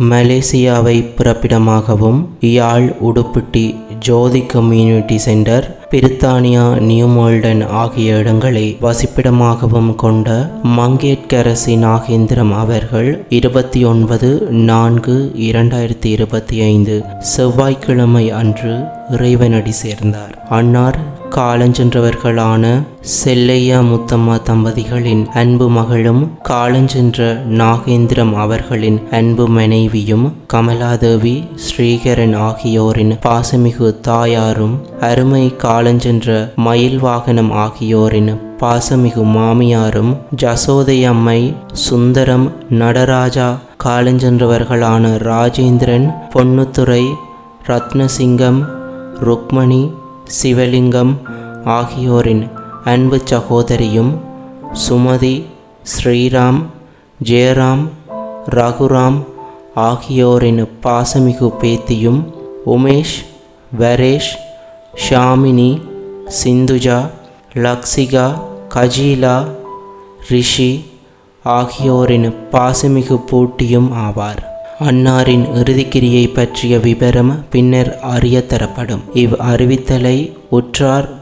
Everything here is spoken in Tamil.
மலேசியாவை பிறப்பிடமாகவும் யாழ் உடுப்பிட்டி ஜோதி கம்யூனிட்டி சென்டர் பிரித்தானியா நியூமோல்டன் ஆகிய இடங்களை வசிப்பிடமாகவும் கொண்ட மங்கேட்கரசி நாகேந்திரம் அவர்கள் இருபத்தி ஒன்பது நான்கு இரண்டாயிரத்தி இருபத்தி ஐந்து செவ்வாய்க்கிழமை அன்று இறைவனடி சேர்ந்தார். அன்னார் காலஞ்சென்றவர்களான செல்லையா முத்தம்மா தம்பதிகளின் அன்பு மகளும் காலஞ்சென்ற நாகேந்திரம் அவர்களின் அன்பு மனைவியும் கமலாதேவி ஸ்ரீகரன் ஆகியோரின் பாசமிகு தாயாரும் அருமை காலஞ்சென்ற மயில் வாகனம் ஆகியோரின் பாசமிகு மாமியாரும் ஜசோதையம்மை சுந்தரம் நடராஜா காலஞ்சென்றவர்களான ராஜேந்திரன் பொன்னுத்துறை ரத்னசிங்கம் ருக்மணி சிவலிங்கம் ஆகியோரின் அன்பு சகோதரியும் சுமதி ஸ்ரீராம் ஜெயராம் ரகுராம் ஆகியோரின் பாசமிகு பேத்தியும் உமேஷ் வரேஷ் ஷாமினி சிந்துஜா லக்ஸிகா கஜீலா ரிஷி ஆகியோரின் பாசமிகு பூட்டியும் ஆவார். அன்னாரின் இறுதிக்கிரியை பற்றிய விபரம் பின்னர் அறியத்தரப்படும். இவ் அறிவித்தலை உற்றார்